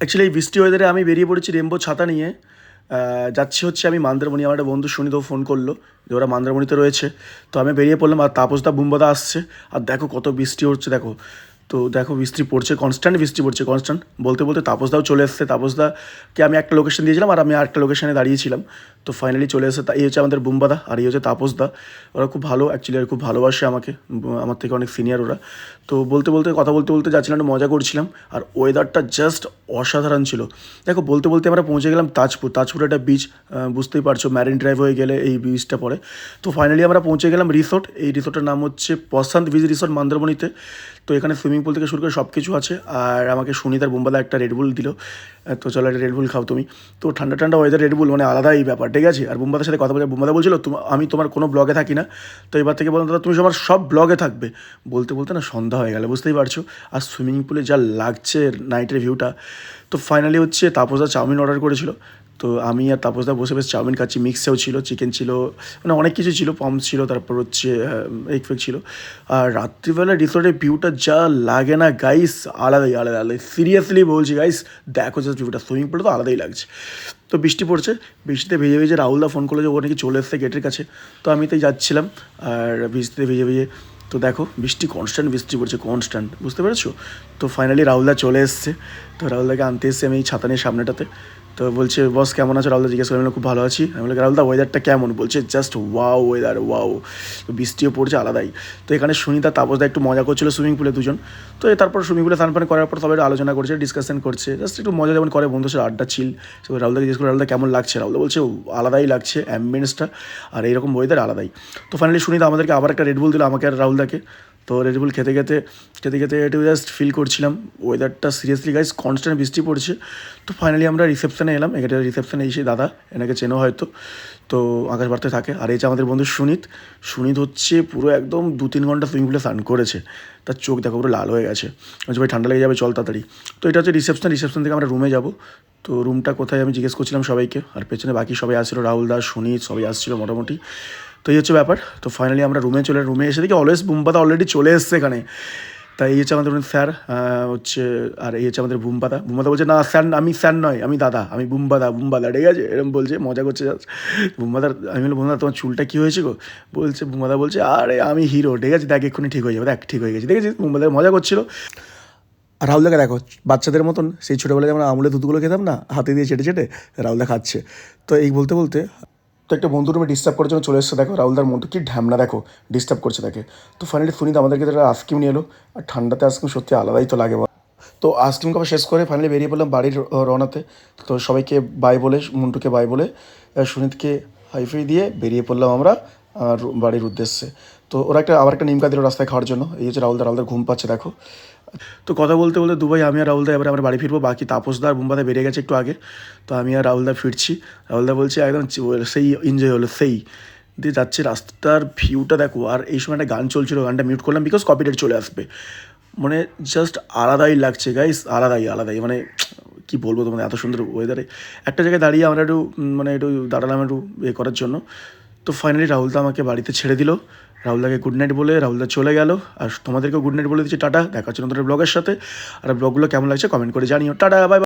Actually এই বৃষ্টি ওয়েদারে আমি বেরিয়ে পড়েছি রেমবো ছাতা নিয়ে। যাচ্ছি হচ্ছে আমি মান্দারমণি, আমার একটা বন্ধু সুনীতও ফোন করল, যে ওরা মান্দারমণিতে রয়েছে। তো আমি বেরিয়ে পড়লাম আর তাপসদা বুম্বাদা আসছে। আর দেখো কত বৃষ্টি হচ্ছে, দেখো। তো দেখো বৃষ্টি পড়ছে কনস্ট্যান্ট বৃষ্টি পড়ছে কনস্ট্যান্ট বলতে বলতে তাপসদাও চলে এসছে। তাপসদাকে আমি একটা লোকেশন দিয়েছিলাম আর আমি আরেকটা লোকেশনে দাঁড়িয়েছিলাম। তো ফাইনালি চলে এসে এই হচ্ছে আমাদের বুম্বাদা আর এই হচ্ছে তাপসদা। ওরা খুব ভালো অ্যাকচুয়ালি আর খুব ভালোবাসে আমাকে। আমার থেকে অনেক সিনিয়র ওরা। তো বলতে বলতে, কথা বলতে বলতে যাচ্ছিলাম মজা করছিলাম। আর ওয়েদারটা জাস্ট অসাধারণ ছিল। দেখো, বলতে বলতে আমরা পৌঁছে গেলাম তাজপুর। তাজপুর একটা বিচ বুঝতেই পারছ ম্যারিন ড্রাইভ হয়ে গেলে এই বিচটা পড়ে। তো ফাইনালি আমরা পৌঁছে গেলাম রিসোর্ট এই রিসোর্টের নাম হচ্ছে প্রশান্ত বিচ রিসোর্ট মন্দারমণিতে তো এখানে সুইমিং পুল থেকে শুরু করে সব কিছু আছে। আর আমাকে সুনিতার বোম্বাদা একটা রেডবুল দিল। তো চলো একটা রেডবুল খাও তুমি। তো ঠান্ডা ঠান্ডা ওয়েদার রেডবুল মানে আলাদা এই ব্যাপার, ঠিক আছে? আর বোম্বাদার সাথে কথা বলে বোম্বাদা বলছিল, "তুম- আমি তোমার কোনো ব্লগে থাকি না। তো এবার থেকে বললাম, দাদা, তুমি আমার সব ব্লগে থাকবে। বলতে বলতে না সন্ধ্যা হয়ে গেল, বুঝতেই পারছ? আর সুইমিং পুলে যা লাগছে নাইটের ভিউটা তো ফাইনালি হচ্ছে তাপসদা চাউমিন অর্ডার করেছিল। তো আমি আর তাপসদা বসে বেশ চাউমিন খাচ্ছি। মিক্সেও ছিল, চিকেন ছিল মানে অনেক কিছু ছিল পমস ছিল, তারপর হচ্ছে এগ ফেক ছিল। আর রাত্রিবেলা রিসোর্টের ভিউটা যা লাগে না গাইস আলাদাই আলাদা আলাদা সিরিয়াসলি বলছি গাইস দেখো জাস্ট ভিউটা সুইমিং পুলে তো আলাদাই লাগছে। তো বৃষ্টি পড়ছে, বৃষ্টিতে ভেজে ভিজে রাহুলদা ফোন করল যে ও নাকি চলে এসছে গেটের কাছে। তো আমি তাই যাচ্ছিলাম, আর বৃষ্টিতে ভিজে ভিজে তো দেখো, বৃষ্টি কনস্ট্যান্ট বৃষ্টি পড়ছে কনস্ট্যান্ট বুঝতে পেরেছ? তো ফাইনালি রাহুলদা চলে এসছে। তো রাহুলদাকে আনতে এসছে আমি ছাতা নিয়ে সামনেটাতে। তো বলছে, বস, কেমন আছো? রাহুলদা জিজ্ঞেস করে, আমি খুব ভালো আছি। আমি বলি, রাহুলদা ওয়েদারটা কেমন? বলছে জাস্ট ওয়াও ওয়েদার ওয়াও তো বৃষ্টিও পড়ছে আলাদাই। তো এখানে সুনিতা, তাপসদা একটু মজা করছিল সুইমিং পুলে দুজন। তো তারপর সুইমিং পুলে স্নান করার পর সবাই আলোচনা করছে ডিসকাশন করছে। জাস্ট একটু মজা যেমন করে বন্ধুর সাথে আড্ডা ছিল তো রাহুলদা জিজ্ঞেস করে, রাহুলদা, কেমন লাগছে? রাহুলদা বলছে, আলাদাই লাগছে অ্যাম্বিয়েন্সটা আর এইরকম ওয়েদার আলাদাই। তো ফাইনালি সুনিতা আমাদেরকে আবার একটা রেডবুল দিল। আমাকে আর রাহুলদাকে তো রেডবুল খেতে খেতে খেতে খেতে একটু জাস্ট ফিল করছিলাম। ওয়েদারটা সিরিয়াসলি গাইজ কনস্ট্যান্ট বৃষ্টি পড়ছে। তো ফাইনালি আমরা রিসেপশানে এলাম। এখানে রিসেপশনে এসে দাদা এনাকে চেনো হয়তো। তো আকাশ বাড়তে থাকে। আর এই যে আমাদের বন্ধু সুনিত সুনিত হচ্ছে পুরো একদম দু তিন ঘণ্টা সুইমিং পুলে স্নান করেছে। তার চোখ দেখো পুরো লাল হয়ে গেছে। বলছে, ভাই, ঠান্ডা লেগে যাবে, চল তাড়াতাড়ি। তো এটা হচ্ছে রিসেপশন রিসেপশন থেকে আমরা রুমে যাব। তো রুমটা কোথায় আমি জিজ্ঞেস করছিলাম সবাইকে। আর পেছনে বাকি সবাই আসছিল, রাহুল দাস সুনীত সবাই আসছিল মোটামুটি। তো এই হচ্ছে ব্যাপার। তো ফাইনালি আমরা রুমে চলে রুমে এসে দেখি অলওয়েজ বুম্বাদা অলরেডি চলে এসছে এখানে। তাই এই হচ্ছে আমাদের স্যার হচ্ছে, আর এই হচ্ছে আমাদের বুম্বাদা বুম্বাদা বলছে, না স্যার আমি স্যার নয়, আমি দাদা, আমি বুম্বাদা বুম্বাদা ঠিক আছে? এরকম বলছে, মজা করছে। বুম্বাদার আমি বললাম বুম্বাদা তোমার চুলটা কী হয়েছে গো? বলছে বুম্বাদা বলছে, আরে, আমি হিরো ঠিক আছে? দেখ, এক্ষুনি ঠিক হয়ে যাবে, দেখ, ঠিক হয়ে গেছে, দেখেছিস? বুম্বাদা মজা করছিল। রাহুলদাকে দেখো বাচ্চাদের মতন, সেই ছোটোবেলায় যেমন আমুলের দুধগুলো খেতাম না, হাতে দিয়ে চেটে চেটে রাহুলদা খাচ্ছে। তো এই বলতে বলতে তো একটা বন্ধু রুমে ডিস্টার্ব করার জন্য চলে এসছে। দেখো, রাহুলদার মতো কি ঢ্যামনা, দেখো ডিস্টার্ব করছে তাকে। তো ফাইনালি সুনিত আমাদেরকে একটা আইসক্রিম নিয়ে এলো। আর ঠান্ডাতে আইসক্রিম সত্যি আলাদাই তো লাগে। তো আইসক্রিম খাওয়া শেষ করে ফাইনালি বেরিয়ে পড়লাম বাড়ির রওনাতে। তো সবাইকে বাই বলে, মন্টুকে বাই বলে সুনীতকে হাইফাই দিয়ে বেরিয়ে পড়লাম আমরা, আর বাড়ির উদ্দেশ্যে। তো ওরা একটা, আবার একটা নিমকা দিল রাস্তায় খাওয়ার জন্য। এই হচ্ছে রাহুলদা, রাহুলদার ঘুম পাচ্ছে, দেখো। তো কথা বলতে বলতে দুবাই, আমি আর রাহুলদা এবার আমরা বাড়ি ফিরবো। বাকি তাপসদা আর বুম্বাদা বেড়ে গেছে একটু আগে। তো আমি আর রাহুলদা ফিরছি। রাহুলদা বলছে, একদম সেই এনজয় হলো, সেই। দিয়ে যাচ্ছে রাস্তার ভিউটা দেখো, আর এই সময় একটা গান চলছিল, গানটা মিউট করলাম বিকজ কপিরাইট চলে আসবে। মানে জাস্ট আলাদাই লাগছে গাইস আলাদাই আলাদাই। মানে কি বলব তোমাদের, এত সুন্দর ওয়েদারে একটা জায়গায় দাঁড়িয়ে আমরা একটু মানে একটু দাঁড়ালাম একটু ইয়ে করার জন্য। তো ফাইনালি রাহুল রাহুলদা আমাকে বাড়িতে ছেড়ে দিল। রাহুলদাকে গুড নাইট বলে রাহুলদা চলে গেল। আর তোমাদেরকেও গুড নাইট বলে দিচ্ছি, টাটা। দেখা হচ্ছে নতুন ব্লগের সাথে। আর ব্লগগুলো কেমন লাগছে কমেন্ট করে জানিও। Tata bye